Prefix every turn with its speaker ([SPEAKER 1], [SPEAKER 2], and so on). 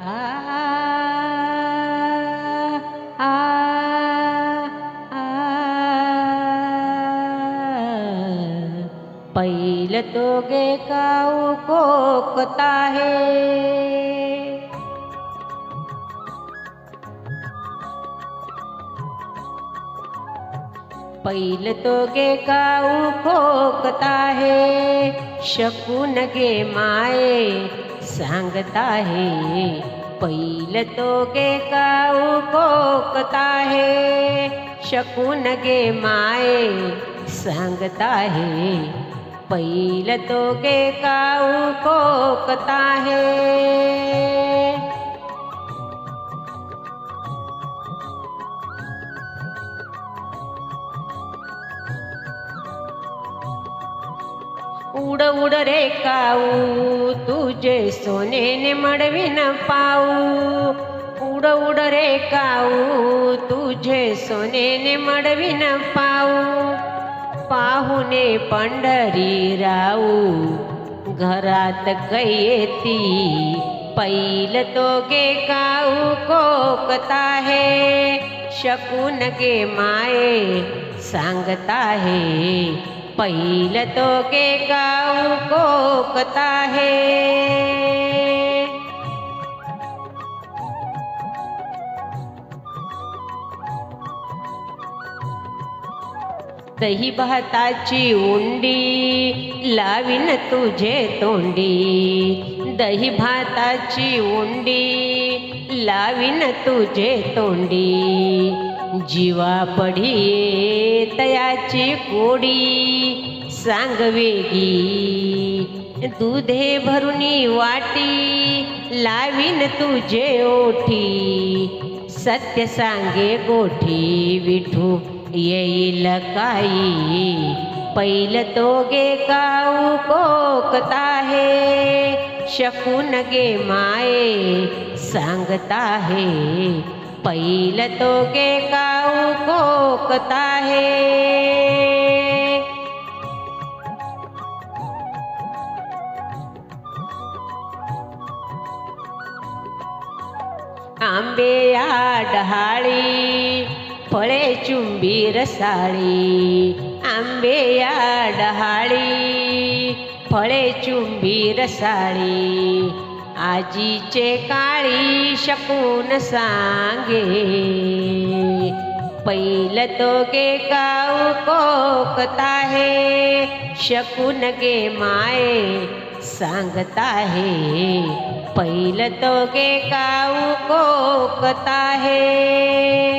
[SPEAKER 1] आ आ आ पैल तो गे काऊ कोकता है पैल तो गे काऊ खोकता है शकून गे माये सांगता है पैल तो गे काऊ कोकता है। शकून गे माए सांगता है पैल तो गे काऊ कोकता है उड उड रे काऊ तुझे सोनेने मडविन पाऊ उड उड रे काऊ तुझे सोनेने मडविन पाऊ पाहुणे पंढरी राऊ घरात कैती पैल तो गे काऊ कोकता है शकून गे माये सांगता है पहिल तो के गाऊ कोकता है दही भाताची उंडी लावीन तुझे तोंडी. दही भाताची उंडी लावीन तुझे तोंडी. जीवा पडिये तयाची कोडी सांग वेगी दुधे भरुनी वाटी लावीन तुझे ओठी. सत्य सांगे गोठी विठू येईल काही. पैल तो गे काऊ कोकता है शकून गे माये सांगता है. पैल तो गे काऊ कोकता है आंबे या डहाळी फळे चुंबी रसाळी. आंबे या डहाळी फळे चुंबी रसाळी. आजीचे काळी शकून सांगे पैल तो गे काऊ कोकता है शकून गे माये सांगता है पैल तो गे काऊ कोकता है